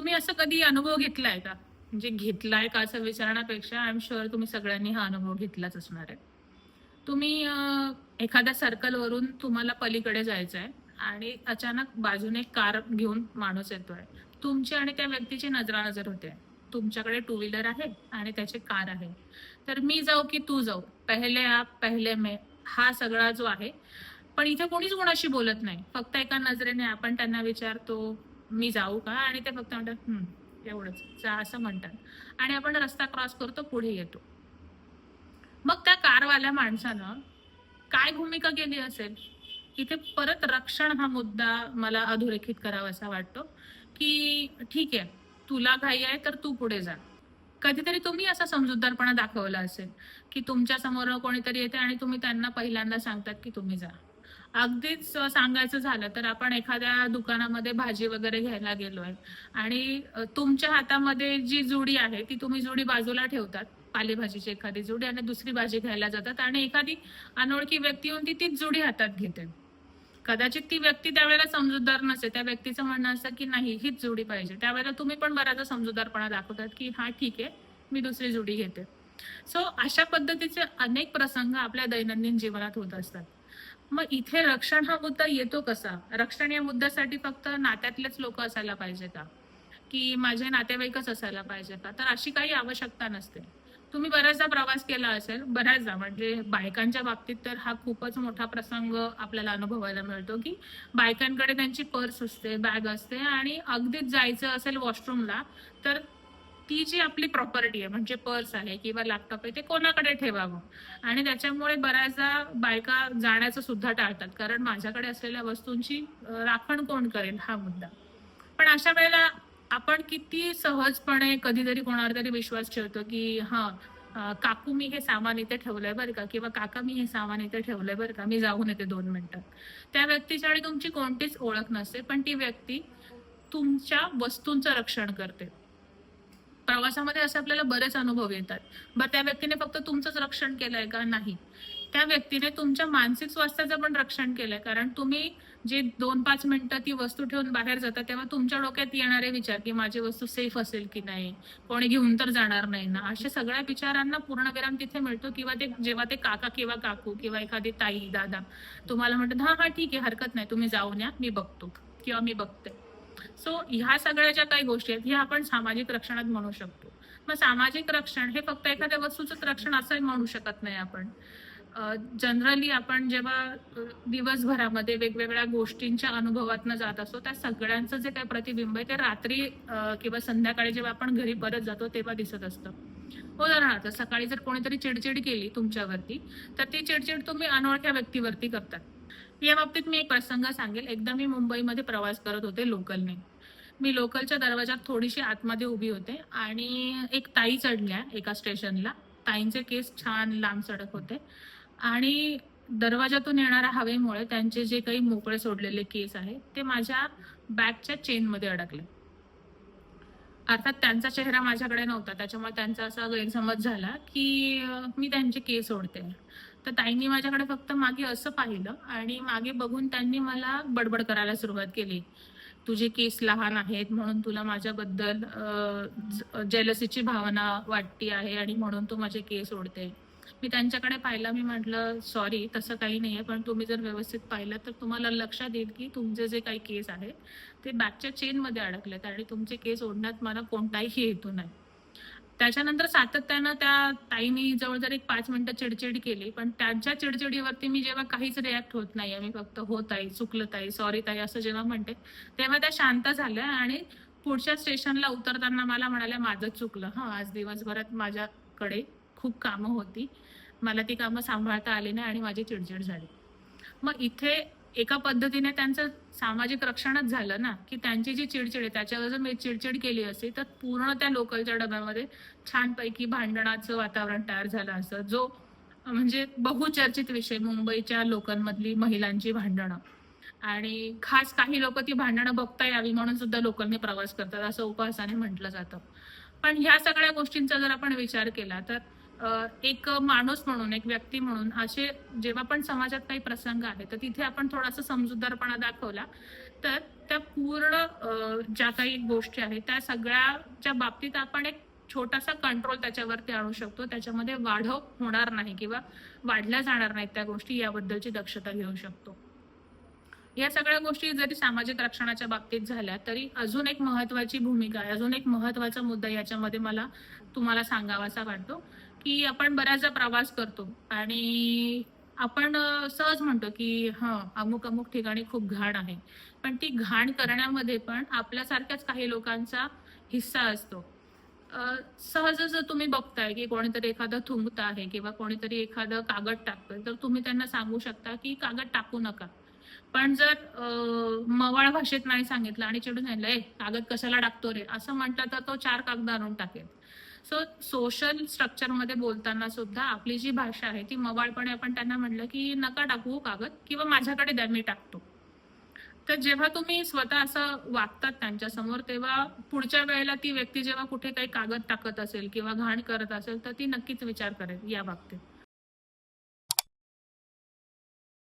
तुम्ही असं कधी अनुभव घेतलाय का? म्हणजे घेतलाय का असं विचारण्यापेक्षा आय एम शुअर तुम्ही सगळ्यांनी हा अनुभव घेतलाच असणार आहे. तुम्ही एखाद्या सर्कलवरून तुम्हाला पलीकडे जायचं आहे आणि अचानक बाजूने कार घेऊन माणूस येतोय. तुमची आणि त्या व्यक्तीची नजरानजर होते. तुमच्याकडे टू व्हीलर आहे आणि त्याची कार आहे. तर मी जाऊ की तू जाऊ? पहिले आप पहिले मे. हा सगळा जो आहे. पण इथे कोणीच कोणाशी बोलत नाही. फक्त एका नजरेने आपण त्यांना विचारतो मी जाऊ का? आणि ते फक्त म्हणतात एवढंच. जा असं म्हणतात. आणि आपण रस्ता क्रॉस करतो पुढे येतो. मग त्या कारवाल्या माणसानं काय भूमिका केली असेल? इथे परत रक्षण हा मुद्दा मला अधोरेखित करावासा वाटतो की ठीक आहे तुला घाई आहे तर तू पुढे जा. कधीतरी तुम्ही असा समजूतदारपणा दाखवला असेल की तुमच्यासमोर कोणीतरी येते आणि तुम्ही त्यांना पहिल्यांदा सांगतात की तुम्ही जा. अगदीच सांगायचं झालं तर आपण एखाद्या दुकानामध्ये भाजी वगैरे घ्यायला गेलोय. आणि तुमच्या हातामध्ये जी जुडी आहे ती तुम्ही जुडी बाजूला ठेवतात. पालेभाजीची एखादी जुडी आणि दुसरी भाजी घ्यायला जातात आणि एखादी अनोळखी व्यक्ती येऊन ती तीच जुडी हातात घेते. कदाचित ती व्यक्ती त्यावेळेला समजूतदार नसते त्या व्यक्तीचं म्हणणं असतं की नाही हीच जुडी पाहिजे. त्यावेळेला तुम्ही पण बराचसा समजूतदारपणा दाखवतात की हा ठीक आहे मी दुसरी जुडी घेते. सो अशा पद्धतीचे अनेक प्रसंग आपल्या दैनंदिन जीवनात होत असतात. मग इथे रक्षण हा मुद्दा येतो कसा? रक्षण या मुद्द्यासाठी फक्त नात्यातलेच लोक असायला पाहिजे का? की माझे नातेवाईकच असायला पाहिजे का? तर अशी काही आवश्यकता नसते. तुम्ही बऱ्याचदा प्रवास केला असेल बऱ्याचदा म्हणजे बायकांच्या बाबतीत तर हा खूपच मोठा प्रसंग आपल्याला अनुभवायला मिळतो की बायकांकडे त्यांची पर्स असते बॅग असते आणि अगदीच जायचं असेल वॉशरूमला तर ती जी आपली प्रॉपर्टी आहे म्हणजे पर्स आहे किंवा लॅपटॉप आहे ते कोणाकडे ठेवावं? आणि त्याच्यामुळे बऱ्याचदा बायका जाण्याचं सुद्धा टाळतात. कारण माझ्याकडे असलेल्या वस्तूंची राखण कोण करेल? हा मुद्दा. पण अशा वेळेला आपण किती सहजपणे कधीतरी कोणावर तरी विश्वास ठेवतो की हा काकू मी हे सामान इथे ठेवलंय बरं का किंवा काका मी हे सामान इथे ठेवलंय बरं का? मी जाऊन येते दोन मिनिटात. त्या व्यक्तीच्या आणि तुमची कोणतीच ओळख नसते पण ती व्यक्ती तुमच्या वस्तूंचं रक्षण करते. प्रवासामध्ये असे आपल्याला बरेच अनुभव येतात. बरं त्या व्यक्तीने फक्त तुमचंच रक्षण केलंय का? नाही. त्या व्यक्तीने तुमच्या मानसिक स्वास्थ्याचं पण रक्षण केलंय. कारण तुम्ही जे दोन पाच मिनिटं ती वस्तू ठेवून बाहेर जाता तेव्हा तुमच्या डोक्यात येणारे विचार की माझी वस्तू सेफ असेल की नाही? कोणी घेऊन तर जाणार नाही ना? अशा सगळ्या विचारांना पूर्णविराम तिथे मिळतो किंवा ते जेव्हा ते काका किंवा काकू किंवा एखादी ताई दादा तुम्हाला म्हणतात हा हा ठीक आहे हरकत नाही तुम्ही जाऊन या मी बघतो किंवा मी बघते. सो ह्या सगळ्या ज्या काही गोष्टी आहेत ह्या आपण सामाजिक रक्षणात म्हणू शकतो. मग सामाजिक रक्षण हे फक्त एखाद्या वस्तूचं रक्षण असंही म्हणू शकत नाही आपण. जनरली आपण जेव्हा दिवसभरामध्ये वेगवेगळ्या गोष्टींच्या अनुभवातनं जात असतो त्या सगळ्यांचं जे काही प्रतिबिंब आहे ते रात्री किंवा संध्याकाळी जेव्हा आपण घरी परत जातो तेव्हा दिसत असतं. उदाहरणार्थ सकाळी जर कोणीतरी चिडचिड केली तुमच्यावरती तर ती चिडचिड तुम्ही अनोळख्या व्यक्तीवरती करतात. या बाबतीत मी एक प्रसंग सांगेल. एकदा मी मुंबईमध्ये प्रवास करत होते लोकलने मी लोकलच्या दरवाजात थोडीशी आतमध्ये उभी होते आणि एक ताई चढल्या एका स्टेशनला. ताईंचे केस छान लांब सडक होते. आणि दरवाजातून येणाऱ्या हवेमुळे त्यांचे जे काही मोकळे सोडलेले केस आहे ते माझ्या बॅगच्या चेनमध्ये अडकले. अर्थात त्यांचा चेहरा माझ्याकडे नव्हता. त्याच्यामुळे त्यांचा असा गैरसमज झाला की मी त्यांचे केस ओढते. तर ताईंनी माझ्याकडे फक्त मागे असं पाहिलं आणि मागे बघून त्यांनी मला बडबड करायला सुरुवात केली. तुझे केस लहान आहेत म्हणून तुला माझ्याबद्दल जेलसीची भावना वाटती आहे आणि म्हणून तू माझे केस ओढते. मी त्यांच्याकडे पाहिलं मी म्हटलं सॉरी तसं काही नाही आहे पण तुम्ही जर व्यवस्थित पाहिलं तर तुम्हाला लक्षात येईल की तुमचे जे काही केस आहेत ते बॅगच्या चेनमध्ये अडकलेत आणि तुमचे केस ओढण्यात मला कोणताही हेतू नाही. त्याच्यानंतर सातत्यानं त्या ताईनी जवळजवळ एक पाच मिनिटं चिडचिड केली पण त्यांच्या चिडचिडीवरती मी जेव्हा काहीच रिॲक्ट होत नाही मी फक्त हो ताई चुकलं ताई सॉरी ताई असं जेव्हा म्हणते तेव्हा त्या शांत झाल्या आणि पुढच्या स्टेशनला उतरताना मला म्हणाल्या माझं चुकलं. हां आज दिवसभरात माझ्याकडे खूप कामं होती. मला ती कामं सांभाळता आली नाही आणि माझी चिडचिड झाली. मग इथे एका पद्धतीने त्यांचं सामाजिक रक्षणच झालं ना की त्यांची जी चिडचिड आहे त्याच्यावर जर मी चिडचिड केली असती तर पूर्ण त्या लोकलच्या डब्यामध्ये छानपैकी भांडणाचं वातावरण तयार झालं असतं जो म्हणजे बहुचर्चित विषय मुंबईच्या लोकलमधली महिलांची भांडणं. आणि खास काही लोक ती भांडणं बघता यावी म्हणून सुद्धा लोकलने प्रवास करतात असं उपहासाने म्हटलं जातं. पण ह्या सगळ्या गोष्टींचा जर आपण विचार केला तर एक माणूस म्हणून एक व्यक्ती म्हणून असे जेव्हा पण समाजात काही प्रसंग आहे तर तिथे आपण थोडासा समजूतदारपणा दाखवला. तर त्या पूर्ण ज्या काही गोष्टी आहेत त्या सगळ्याच्या बाबतीत आपण एक छोटासा कंट्रोल त्याच्यावरती आणू शकतो. त्याच्यामध्ये वाढव होणार नाही किंवा वाढल्या जाणार नाहीत त्या गोष्टी याबद्दलची दक्षता घेऊ शकतो. या सगळ्या गोष्टी जरी सामाजिक रक्षणाच्या बाबतीत झाल्या तरी अजून एक महत्वाची भूमिका आहे. अजून एक महत्त्वाचा मुद्दा याच्यामध्ये मला तुम्हाला सांगावासा वाटतो. की आपण बऱ्याचदा प्रवास करतो. आणि आपण सहज म्हणतो की हा अमुक अमुक ठिकाणी खूप घाण आहे. पण ती घाण करण्यामध्ये पण आपल्यासारख्याच काही लोकांचा हिस्सा असतो. सहज सहजच जर तुम्ही बघताय की कोणीतरी एखादं थुंकत आहे किंवा कोणीतरी एखादं कागद टाकतोय तर तुम्ही त्यांना सांगू शकता की कागद टाकू नका. पण जर मवाळ भाषेत नाही सांगितलं आणि चिडून सांगितलं ए कागद कशाला टाकतो रे? असं म्हटलं तर तो चार कागद आणून टाकेल. सो सोशल स्ट्रक्चरमध्ये बोलताना सुद्धा आपली जी भाषा आहे ती मवाळपणे आपण त्यांना म्हणलं की नका टाकू हो कागद किंवा माझ्याकडे द्या मी टाकतो. तर जेव्हा तुम्ही स्वतः असं वागतात त्यांच्यासमोर तेव्हा पुढच्या वेळेला ती व्यक्ती जेव्हा कुठे काही कागद टाकत असेल किंवा घाण करत असेल तर ती नक्कीच विचार करेल या बाबतीत.